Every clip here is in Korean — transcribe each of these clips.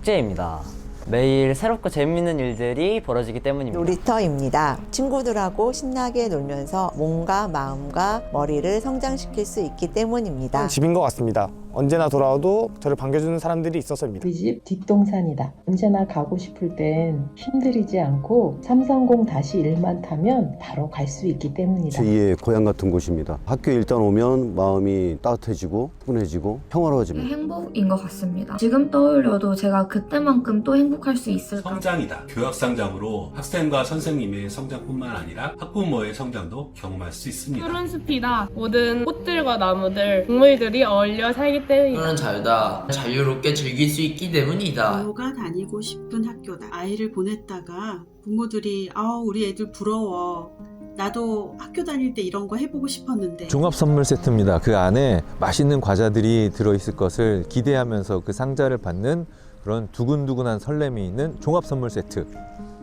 축제입니다. 매일 새롭고 재밌는 일들이 벌어지기 때문입니다. 놀이터입니다. 친구들하고 신나게 놀면서 몸과 마음과 머리를 성장시킬 수 있기 때문입니다. 집인 것 같습니다. 언제나 돌아와도 저를 반겨주는 사람들이 있어서입니다. 우리 집 뒷동산이다. 언제나 가고 싶을 땐 힘들이지 않고 330 다시 1만 타면 바로 갈 수 있기 때문이다. 제2의 고향 같은 곳입니다. 학교에 일단 오면 마음이 따뜻해지고 훈해지고 평화로워집니다. 행복인 것 같습니다. 지금 떠올려도 제가 그때만큼 또 행복할 수 있을까? 성장이다. 교역상장으로 학생과 선생님의 성장뿐만 아니라 학부모의 성장도 경험할 수 있습니다. 푸른 숲이다. 모든 꽃들과 나무들, 동물들이 어울려 살기 때문이다. 푸른 자유다. 자유롭게 즐길 수 있기 때문이다. 부모가 다니고 싶은 학교다. 아이를 보냈다가 부모들이 아 우리 애들 부러워. 나도 학교 다닐 때 이런 거 해보고 싶었는데 종합 선물 세트입니다. 그 안에 맛있는 과자들이 들어있을 것을 기대하면서 그 상자를 받는 그런 두근두근한 설렘이 있는 종합 선물 세트.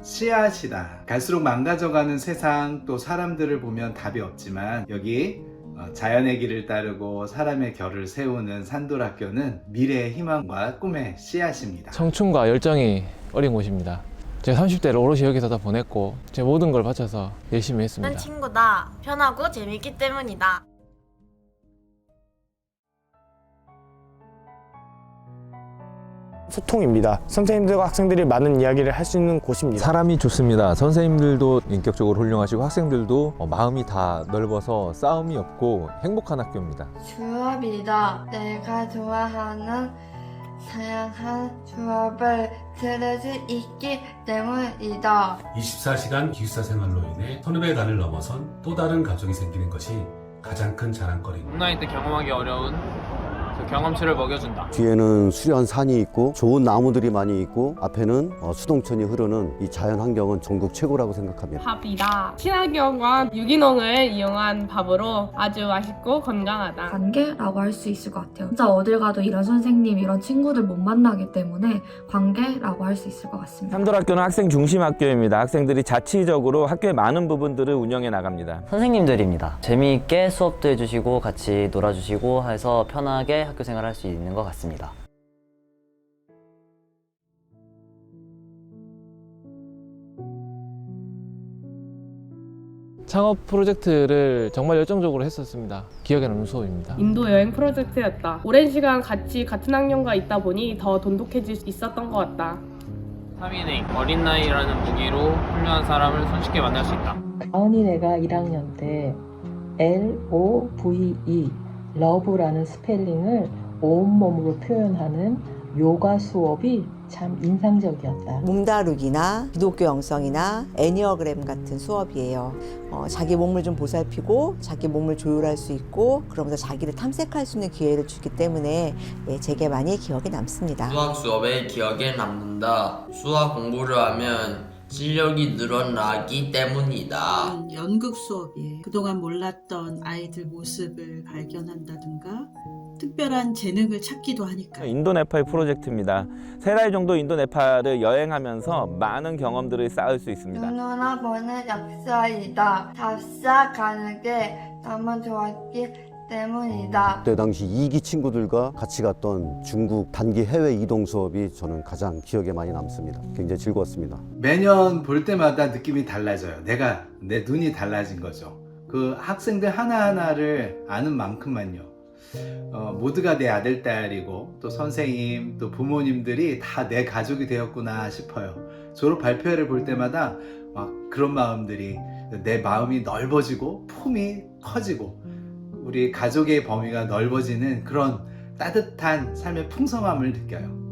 씨앗이다. 갈수록 망가져가는 세상 또 사람들을 보면 답이 없지만 여기 어, 자연의 길을 따르고 사람의 결을 세우는 산돌학교는 미래의 희망과 꿈의 씨앗입니다. 청춘과 열정이 어린 곳입니다. 제 30대를 오롯이 여기서 다 보냈고 제 모든 걸 바쳐서 열심히 했습니다. 난 친구다. 편하고 재밌기 때문이다. 소통입니다. 선생님들과 학생들이 많은 이야기를 할 수 있는 곳입니다. 사람이 좋습니다. 선생님들도 인격적으로 훌륭하시고 학생들도 어, 마음이 다 넓어서 싸움이 없고 행복한 학교입니다. 수업이다. 내가 좋아하는 다양한 수업을 들을 수 있기 때문이다. 24시간 기숙사 생활로 인해 선후배 간을 넘어선 또 다른 가족이 생기는 것이 가장 큰 자랑거리입니다. 온라인 때 경험하기 어려운 그 경험치를 먹여준다. 뒤에는 수려한 산이 있고 좋은 나무들이 많이 있고 앞에는 어, 수동천이 흐르는 이 자연 환경은 전국 최고라고 생각합니다. 밥이다. 친환경과 유기농을 이용한 밥으로 아주 맛있고 건강하다. 관계라고 할 수 있을 것 같아요. 진짜 어딜 가도 이런 선생님, 이런 친구들 못 만나기 때문에 관계라고 할 수 있을 것 같습니다. 삼돌학교는 학생 중심 학교입니다. 학생들이 자치적으로 학교의 많은 부분들을 운영해 나갑니다. 선생님들입니다. 재미있게 수업도 해주시고 같이 놀아주시고 해서 편하게 학교 생활할 수 있는 것 같습니다. 창업 프로젝트를 정말 열정적으로 했었습니다. 기억에 남는 수업입니다. 인도 여행 프로젝트였다. 오랜 시간 같이 같은 학년과 있다 보니 더 돈독해질 수 있었던 것 같다. 3인행 어린 나이라는 무기로 훌륭한 사람을 손쉽게 만날 수 있다. 가은이 내가 1학년 때 L-O-V-E 러브라는 스펠링을 온몸으로 표현하는 요가 수업이 참 인상적이었다. 몸다루기나 기독교 영성이나 애니어그램 같은 수업이에요. 어, 자기 몸을 좀 보살피고 자기 몸을 조율할 수 있고 그러면서 자기를 탐색할 수 있는 기회를 주기 때문에 예, 제게 많이 기억에 남습니다. 수학 수업에 기억에 남는다. 수학 공부를 하면 실력이 늘어나기 때문이다. 음, 연극 수업이에요. 그동안 몰랐던 아이들 모습을 발견한다든가 특별한 재능을 찾기도 하니까 인도 네팔 프로젝트입니다. 세 달 정도 인도 네팔을 여행하면서 많은 경험들을 쌓을 수 있습니다. 누나 보는 역사이다. 답사 가는 게 너무 좋았기 때문이다. 그때 당시 이기 친구들과 같이 갔던 중국 단기 해외 이동 수업이 저는 가장 기억에 많이 남습니다. 굉장히 즐거웠습니다. 매년 볼 때마다 느낌이 달라져요. 내가 내 눈이 달라진 거죠. 그 학생들 하나하나를 아는 만큼만요. 어, 모두가 내 아들, 딸이고 또 선생님, 또 부모님들이 다 내 가족이 되었구나 싶어요. 졸업 발표회를 볼 때마다 막 그런 마음들이 내 마음이 넓어지고 품이 커지고 우리 가족의 범위가 넓어지는 그런 따뜻한 삶의 풍성함을 느껴요.